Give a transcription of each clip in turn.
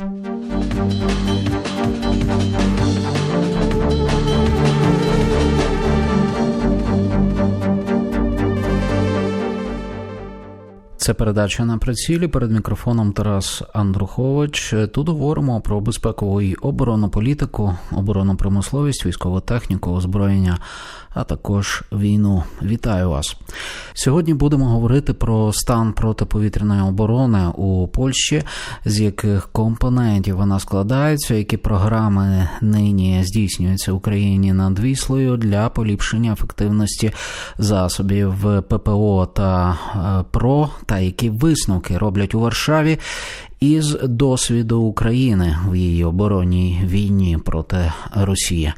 Thank you. Це передача на прицілі перед мікрофоном Тарас Андрухович. Тут говоримо про безпекову і оборонну політику, оборонну промисловість, військову техніку, озброєння, а також війну. Вітаю вас! Сьогодні будемо говорити про стан протиповітряної оборони у Польщі, з яких компонентів вона складається, які програми нині здійснюються в Україні над Віслою для поліпшення ефективності засобів ППО та е, ПРО, та які висновки роблять у Варшаві. Із досвіду України в її оборонній війні проти Росії.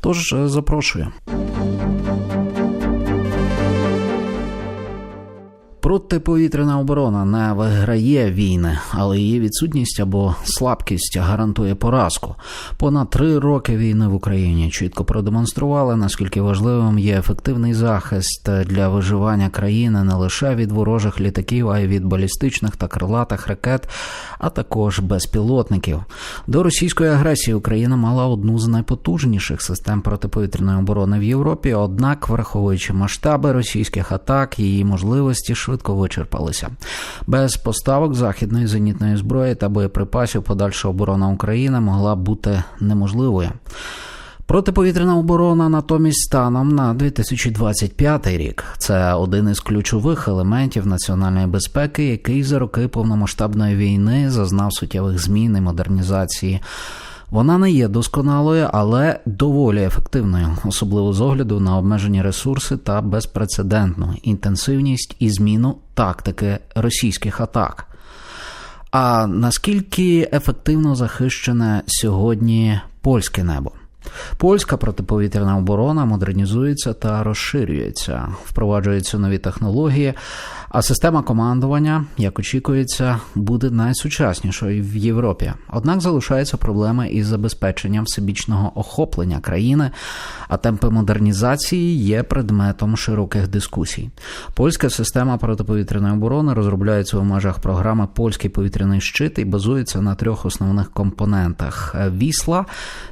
Тож е, запрошую. Протиповітряна оборона не виграє війни, але її відсутність або слабкість гарантує поразку. Понад три роки війни в Україні чітко продемонстрували, наскільки важливим є ефективний захист для виживання країни не лише від ворожих літаків, а й від балістичних та крилатих ракет, а також безпілотників. До російської агресії Україна мала одну з найпотужніших систем протиповітряної оборони в Європі. Однак, враховуючи масштаби російських атак, її можливості швидко вичерпалися. Без поставок західної зенітної зброї та боєприпасів подальша оборона України могла бути неможливою. Протиповітряна оборона натомість станом на 2025 рік це один із ключових елементів національної безпеки, який за роки повномасштабної війни зазнав суттєвих змін і модернізації. Вона не є досконалою, але доволі ефективною, особливо з огляду на обмежені ресурси та безпрецедентну інтенсивність і зміну тактики російських атак. А наскільки ефективно захищене сьогодні польське небо? Польська протиповітряна оборона модернізується та розширюється, впроваджуються нові технології, а система командування, як очікується, буде найсучаснішою в Європі. Однак залишаються проблеми із забезпеченням всебічного охоплення країни, а темпи модернізації є предметом широких дискусій. Польська система протиповітряної оборони розробляється у межах програми Польський повітряний щит і базується на трьох основних компонентах: Вісла,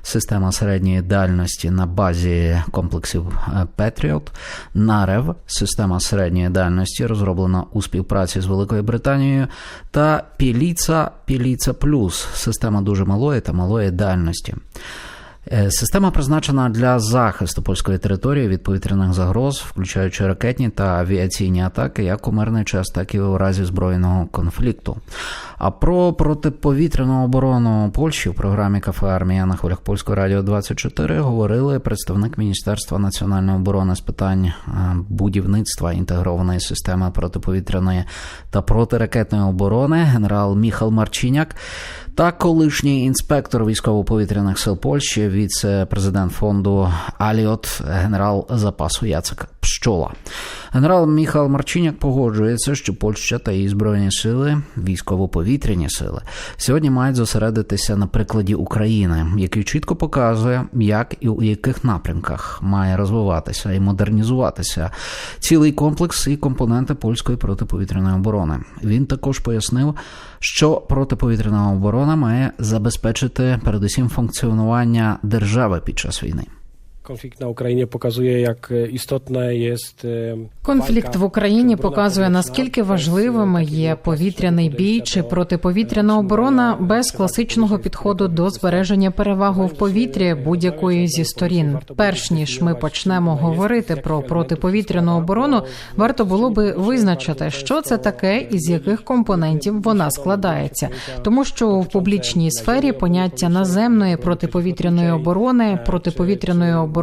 система середньої дальності на базі комплексів Петріот, Нарев, система середньої дальності розроблена у співпраці з Великою Британією, та Піліца Піліца Плюс система дуже малої та малої дальності. Система призначена для захисту польської території від повітряних загроз, включаючи ракетні та авіаційні атаки, як у мирний час, так і у разі збройного конфлікту. А про протиповітряну оборону Польщі в програмі Кафе Армія на хвилях Польського радіо 24 говорили представник Міністерства національної оборони з питань будівництва інтегрованої системи протиповітряної та протиракетної оборони генерал Міхал Марчиняк та колишній інспектор військово-повітряних сил Польщі, віце-президент фонду Аліот, генерал запасу Яцек Пщола. Генерал Міхал Марчиняк погоджується, що Польща та її збройні сили, військово-повітряні сили, сьогодні мають зосередитися на прикладі України, який чітко показує, як і у яких напрямках має розвиватися і модернізуватися цілий комплекс і компоненти польської протиповітряної оборони. Він також пояснив, що протиповітряна оборона має забезпечити передусім функціонування держави під час війни. Konflikt na Ukrainie pokazuje, jak istotne jest Конфлікт в Україні показує наскільки важливими є повітряний бій чи протиповітряна оборона без класичного підходу до збереження переваги в повітрі будь-якої зі сторін. Перш ніж ми почнемо говорити про протиповітряну оборону, варто було би визначити, що це таке і з яких компонентів вона складається, тому що в публічній сфері поняття наземної протиповітряної оборони, протиповітряної оборони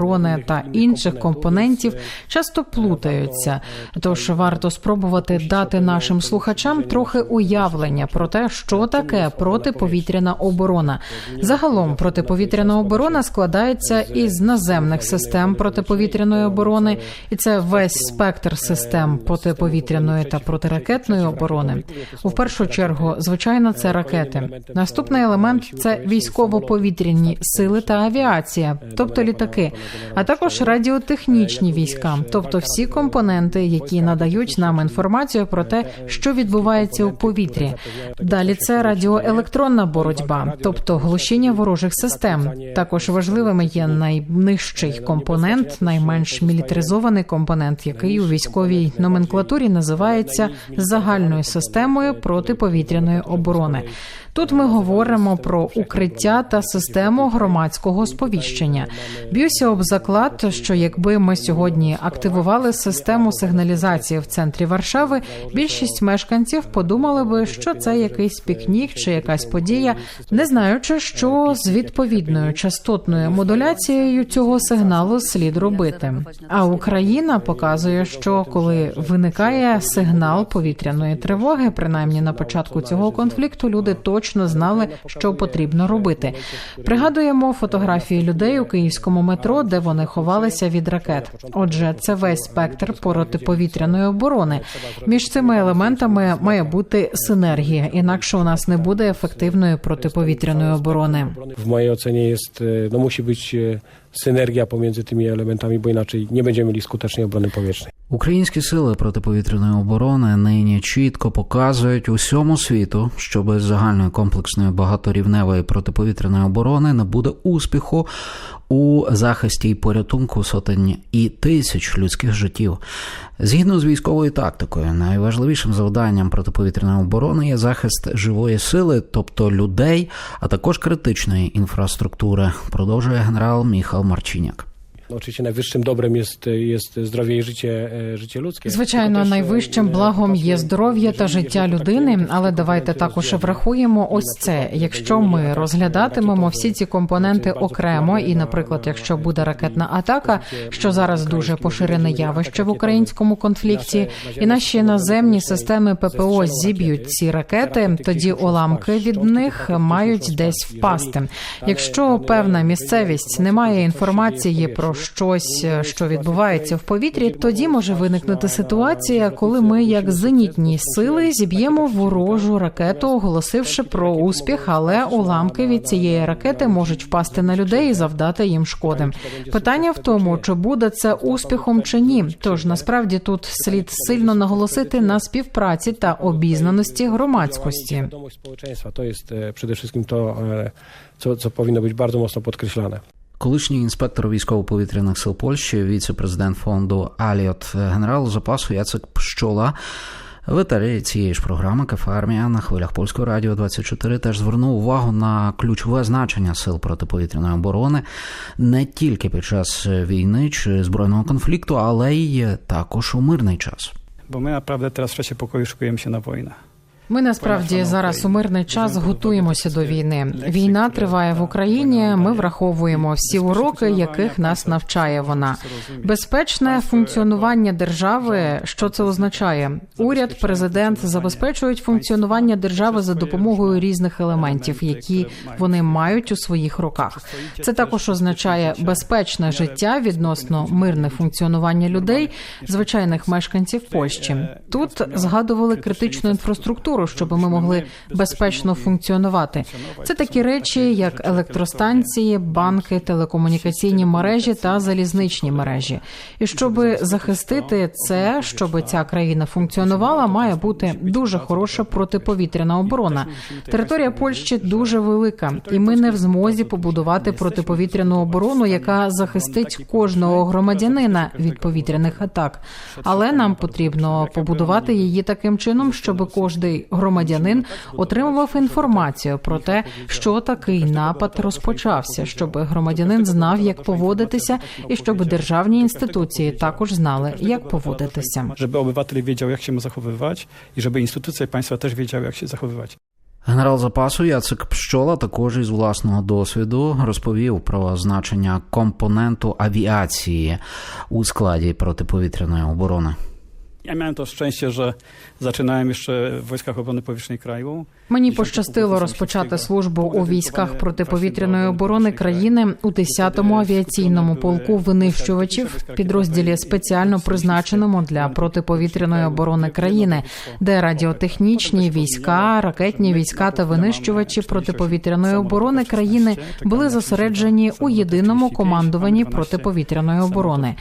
та інших компонентів часто плутаються. Тож варто спробувати дати нашим слухачам трохи уявлення про те, що таке протиповітряна оборона. Загалом протиповітряна оборона складається із наземних систем протиповітряної оборони, і це весь спектр систем протиповітряної та протиракетної оборони. У першу чергу, звичайно, це ракети. Наступний елемент це військово-повітряні сили та авіація, тобто літаки. А також радіотехнічні війська, тобто всі компоненти, які надають нам інформацію про те, що відбувається у повітрі. Далі це радіоелектронна боротьба, тобто глушіння ворожих систем. Також важливими є найнижчий компонент, найменш мілітаризований компонент, який у військовій номенклатурі називається загальною системою протиповітряної оборони. Тут ми говоримо про укриття та систему громадського сповіщення. Б'юся об заклад, що якби ми сьогодні активували систему сигналізації в центрі Варшави, більшість мешканців подумали би, що це якийсь пікнік чи якась подія, не знаючи, що з відповідною частотною модуляцією цього сигналу слід робити. А Україна показує, що коли виникає сигнал повітряної тривоги, принаймні на початку цього конфлікту, люди точно знали, що потрібно робити. Пригадуємо фотографії людей у київському метро, де вони ховалися від ракет. Отже, це весь спектр протиповітряної оборони. Між цими елементами має бути синергія, інакше у нас не буде ефективної протиповітряної оборони. W mojej ocenie jest, e, no musi być e, synergia pomiędzy tymi elementami, bo inaczej nie będziemy mieli skutecznej obrony powietrznej. Українські сили протиповітряної оборони нині чітко показують усьому світу, що без загальної комплексної багаторівневої протиповітряної оборони не буде успіху у захисті і порятунку сотень і тисяч людських життів. Згідно з військовою тактикою, найважливішим завданням протиповітряної оборони є захист живої сили, тобто людей, а також критичної інфраструктури, продовжує генерал Міхал Марчиняк. Oczywiście najwyższym dobrem jest, jest zdrowie i życie, e, życie ludzkie. Звичайно, найвищим благом є здоров'я та життя людини, але давайте також врахуємо ось це. Якщо ми розглядатимемо всі ці компоненти окремо, і, наприклад, якщо буде ракетна атака, що зараз дуже поширене явище в українському конфлікті, і наші наземні системи ППО зіб'ють ці ракети, тоді уламки від них мають десь впасти. Якщо певна місцевість не має інформації про щось, що відбувається в повітрі, тоді може виникнути ситуація, коли ми, як зенітні сили, зіб'ємо ворожу ракету, оголосивши про успіх, але уламки від цієї ракети можуть впасти на людей і завдати їм шкоди. Питання в тому, чи буде це успіхом чи ні. Тож насправді тут слід сильно наголосити на співпраці та обізнаності громадськості. Świadomość społeczeństwa to jest przede wszystkim to, co, co. Колишній інспектор військово-повітряних сил Польщі, віце-президент фонду Аліот, генерал запасу Яцек Пщола. В етері цієї ж програми «Кафе Армія» на хвилях польського радіо 24 теж звернув увагу на ключове значення сил протиповітряної оборони не тільки під час війни чи збройного конфлікту, але й також у мирний час. My naprawdę teraz w czasie pokoju szykujemy się na wojnę. Ми насправді зараз у мирний час готуємося до війни. Війна триває в Україні. Ми враховуємо всі уроки, яких нас навчає вона. Безпечне функціонування держави. Що це означає? Уряд, президент забезпечують функціонування держави за допомогою різних елементів, які вони мають у своїх руках. Це також означає безпечне життя відносно мирне функціонування людей, звичайних мешканців Польщі. Тут згадували критичну інфраструктуру, щоб ми могли безпечно функціонувати. Це такі речі, як електростанції, банки, телекомунікаційні мережі та залізничні мережі. І щоб захистити це, щоб ця країна функціонувала, має бути дуже хороша протиповітряна оборона. Територія Польщі дуже велика, і ми не в змозі побудувати протиповітряну оборону, яка захистить кожного громадянина від повітряних атак. Але нам потрібно побудувати її таким чином, щоб кожний громадянин отримував інформацію про те, що такий напад розпочався, щоб громадянин знав, як поводитися, і щоб державні інституції також знали, як поводитися. Żeby obywatel wiedział, się ma zachowywać i żeby instytucje państwa też wiedziały, jak się zachowywać. Генерал запасу Яцек Пщола також із власного досвіду розповів про значення компоненту авіації у складі протиповітряної оборони. Ja miałem to szczęście, że zaczynałem jeszcze w Wojskach Obrony Powietrznej kraju. Мені пощастило розпочати службу у військах протиповітряної оборони країни у 10-му авіаційному полку винищувачів, підрозділі спеціально призначеному для протиповітряної оборони країни, де радіотехнічні війська, ракетні війська та винищувачі протиповітряної оборони країни були зосереджені у єдиному командуванні протиповітряної оборони.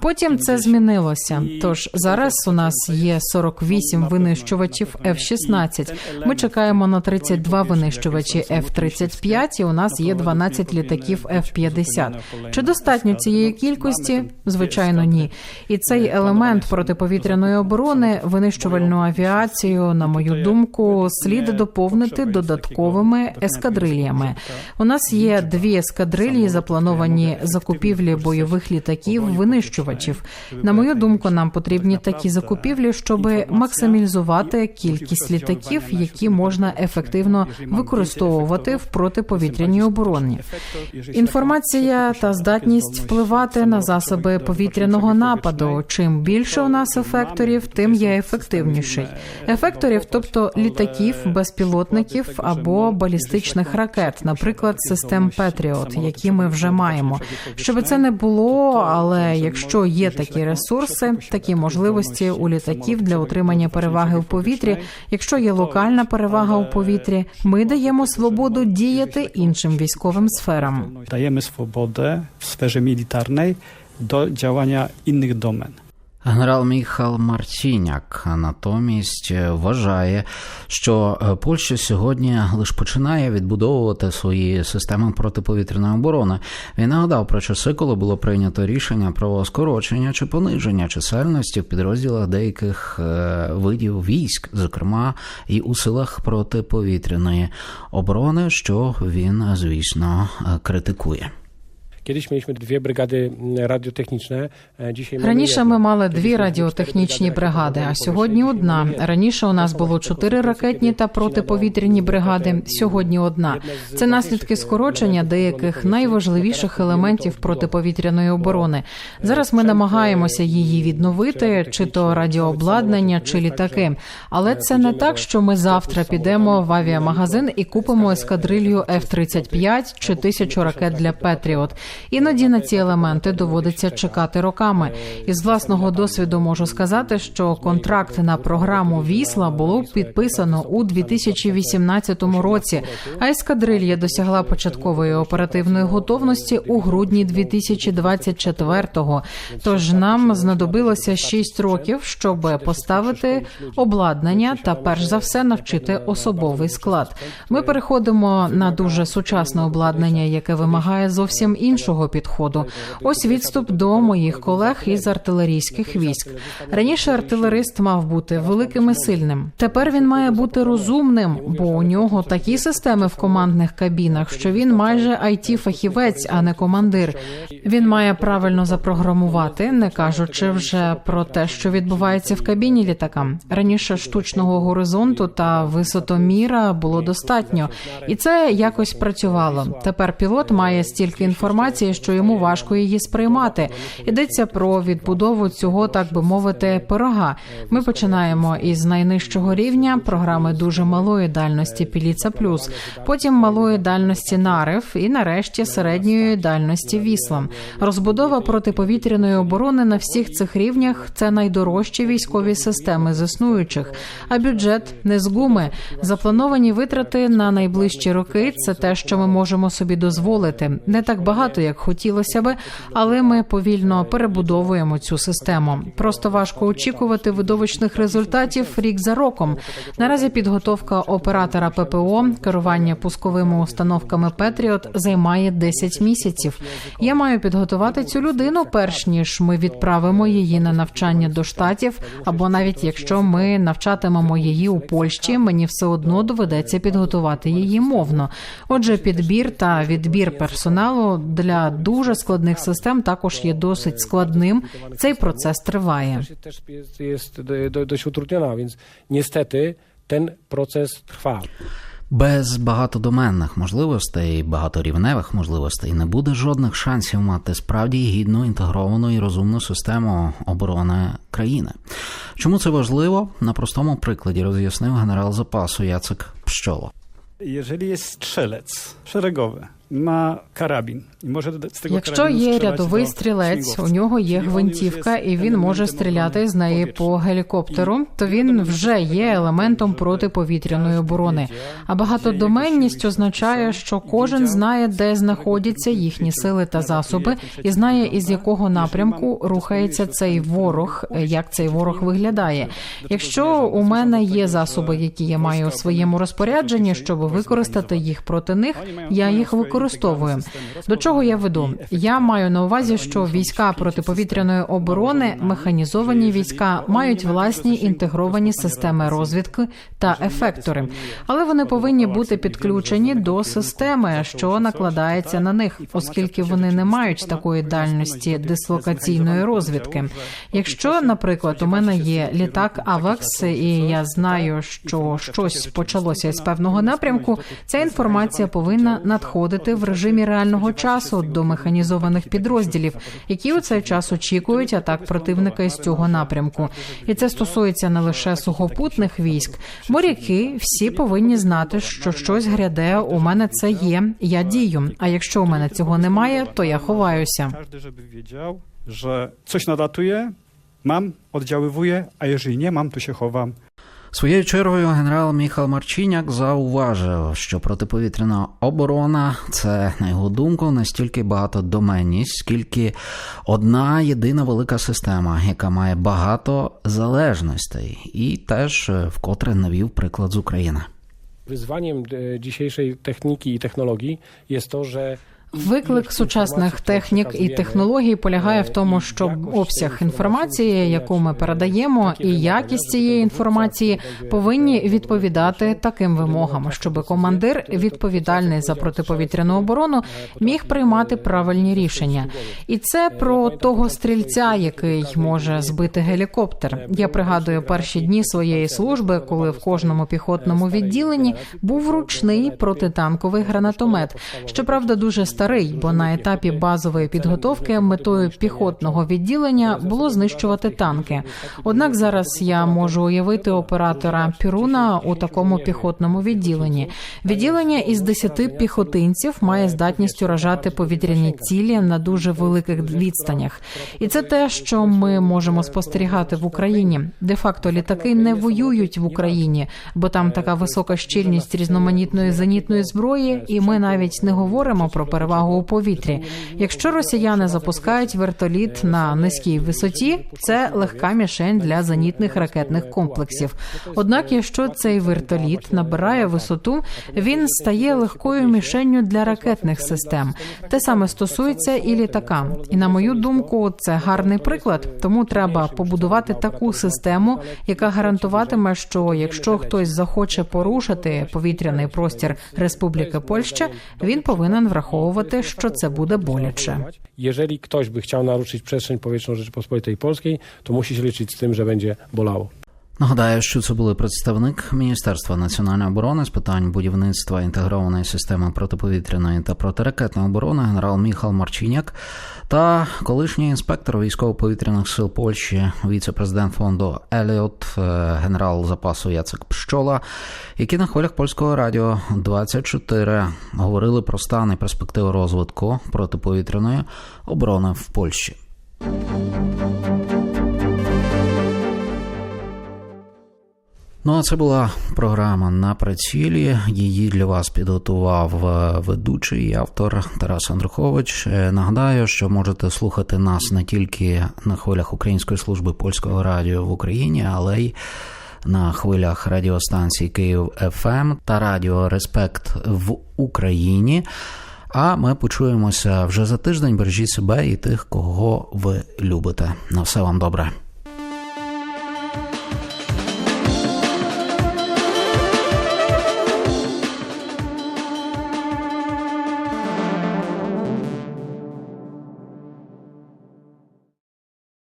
Потім це змінилося. Тож зараз у нас є 48 винищувачів F-16. Ми чекаємо на 32 винищувачі F-35 і у нас є 12 літаків F-50. Чи достатньо цієї кількості? Звичайно, ні. І цей елемент протиповітряної оборони, винищувальну авіацію, на мою думку, слід доповнити додатковими ескадрильями. У нас є дві ескадрильї, заплановані закупівлі бойових літаків винищувачів. На мою думку, нам потрібні такі закупівлі, щоб максимізувати кількість літаків, які можна ефективно використовувати в протиповітряній обороні. Інформація та здатність впливати на засоби повітряного нападу. Чим більше у нас ефекторів, тим я ефективніший. Ефекторів, тобто літаків, безпілотників або балістичних ракет, наприклад, систем Петріот, які ми вже маємо. Щоб це не було, але якщо є такі ресурси, такі можливості у літаків для отримання переваги в повітрі, якщо є локальна перевага у повітрі, ми даємо свободу діяти іншим військовим сферам. Даємо свободу в сфері мілітарної до діяння інших domen. Генерал Міхал Марціняк натомість е, вважає, що е, Польща сьогодні лише починає відбудовувати свої системи протиповітряної оборони. Він нагадав про часи, коли було прийнято рішення про скорочення чи пониження чисельності в підрозділах деяких е, видів військ, зокрема і у силах протиповітряної оборони, що він, звісно, критикує. Kiedyś mieliśmy dwie brygady radiotechniczne, e, dzisiaj Раніше ми мали дві радіотехнічні бригади, а сьогодні одна. Раніше у нас було чотири ракетні та протиповітряні бригади. Сьогодні одна. Це наслідки скорочення деяких найважливіших елементів протиповітряної оборони. Зараз ми намагаємося її відновити, чи то радіообладнання, чи літаки. Але це не так, що ми завтра підемо в авіамагазин і купимо ескадрилью F-35 чи тисячу ракет для Петріот. Іноді на ці елементи доводиться чекати роками. Із власного досвіду можу сказати, що контракт на програму Вісла було підписано у 2018 році. А ескадрилья досягла початкової оперативної готовності у грудні 2024-го. Тож нам знадобилося 6 років, щоб поставити обладнання та перш за все навчити особовий склад. Ми переходимо на дуже сучасне обладнання, яке вимагає зовсім іншого підходу. Ось відступ до моїх колег із артилерійських військ. Раніше артилерист мав бути великим і сильним. Тепер він має бути розумним, бо у нього такі системи в командних кабінах, що він майже it фахівець, а не командир. Він має правильно запрограмувати, не кажучи вже про те, що відбувається в кабіні літака. Раніше штучного горизонту та висотоміра було достатньо, і це якось працювало. Тепер пілот має стільки інформації, що йому важко її сприймати. Йдеться про відбудову цього, так би мовити, пирога. Ми починаємо із найнижчого рівня програми дуже малої дальності Піліца Плюс, потім малої дальності Нарив і нарешті середньої дальності Віслам. Розбудова протиповітряної оборони на всіх цих рівнях це найдорожчі військові системи з існуючих. А бюджет не з гуми. Заплановані витрати на найближчі роки це те, що ми можемо собі дозволити. Не так багато, як хотілося би, але ми повільно перебудовуємо цю систему. Просто важко очікувати видовищних результатів рік за роком. Наразі підготовка оператора ППО, керування пусковими установками Петріот займає 10 місяців. Я маю підготувати цю людину, перш ніж ми відправимо її на навчання до штатів, або навіть якщо ми навчатимемо її у Польщі, мені все одно доведеться підготувати її мовно. Отже, підбір та відбір персоналу для дуже складних систем також є досить складним. Цей процес триває. Ten proces trwa. Без багатодоменних можливостей, багаторівневих можливостей не буде жодних шансів мати справді гідну інтегровану і розумну систему оборони країни. Чому це важливо? На простому прикладі роз'яснив генерал запасу Яцек Пщоло. Jeżeli jest strzelec szeregowy, ma karabin i może z tego Якщо є рядовий стрілець, у нього є гвинтівка, і він може стріляти з неї по гелікоптеру, то він вже є елементом протиповітряної оборони. А багатодоменність означає, що кожен знає, де знаходяться їхні сили та засоби, і знає, із якого напрямку рухається цей ворог, як цей ворог виглядає. Якщо у мене є засоби, які я маю у своєму розпорядженні, щоб використати їх проти них, я їх використовую. До чого я веду? Я маю на увазі, що війська протиповітряної оборони, механізовані війська, мають власні інтегровані системи розвідки та ефектори, але вони повинні бути підключені до системи, що накладається на них, оскільки вони не мають такої дальності дислокаційної розвідки. Якщо, наприклад, у мене є літак Авакс, і я знаю, що щось почалося з певного напрямку, ця інформація повинна надходити в режимі реального часу до механізованих підрозділів, які у цей час очікують атак противника із цього напрямку. І це стосується не лише сухопутних військ, моряки всі повинні знати, що щось гряде. У мене це є. Я дію. А якщо у мене цього немає, то я ховаюся. Że coś nalatuje, mam, oddziaływuję, a jeżeli nie mam, to się chowam. Своєю чергою генерал Міхал Марчиняк зауважив, що протиповітряна оборона це на його думку настільки багатодоменність, скільки одна єдина велика система, яка має багато залежностей, і теж е, вкотре навів приклад з України. Wyzwaniem e, dzisiejszej techniki i technologii jest to, że Виклик сучасних технік і технологій полягає в тому, щоб обсяг інформації, яку ми передаємо, і якість цієї інформації повинні відповідати таким вимогам, щоб командир, відповідальний за протиповітряну оборону, міг приймати правильні рішення. І це про того стрільця, який може збити гелікоптер. Я пригадую перші дні своєї служби, коли в кожному піхотному відділенні був ручний протитанковий гранатомет. Щоправда, дуже старий, бо на етапі базової підготовки метою піхотного відділення було знищувати танки. Однак зараз я можу уявити оператора Піруна у такому піхотному відділенні. Відділення із 10 піхотинців має здатність уражати повітряні цілі на дуже великих відстанях. І це те, що ми можемо спостерігати в Україні. Де факто літаки не воюють в Україні, бо там така висока щільність різноманітної зенітної зброї, і ми навіть не говоримо про перевагу у повітрі. Якщо росіяни запускають вертоліт на низькій висоті, це легка мішень для зенітних ракетних комплексів. Однак, якщо цей вертоліт набирає висоту, він стає легкою мішенню для ракетних систем. Те саме стосується і літака. І на мою думку, це гарний приклад. Тому треба побудувати таку систему, яка гарантуватиме, що якщо хтось захоче порушити повітряний простір Республіки Польща, він повинен враховувати, що це буде боляче. jeżeli ktoś by chciał naruszyć przestrzeń powietrzną Rzeczypospolitej Polskiej, to musi się liczyć z tym, że będzie bolało. Нагадаю, що це були представник Міністерства національної оборони з питань будівництва інтегрованої системи протиповітряної та протиракетної оборони генерал Міхал Марчиняк та колишній інспектор військово-повітряних сил Польщі, віце-президент фонду Еліот, е, генерал запасу Яцек Пщола, які на хвилях польського радіо 24 говорили про стан і перспективи розвитку протиповітряної оборони в Польщі. Ну, а це була програма на прицілі. Її для вас підготував е, ведучий автор Тарас Андрухович. Е, Нагадаю, що можете слухати нас не тільки на хвилях Української служби польського радіо в Україні, але й на хвилях радіостанції Київ ФМ та Радіо Респект в Україні. А ми почуємося вже за тиждень. Бережіть себе і тих, кого ви любите. На все вам добре.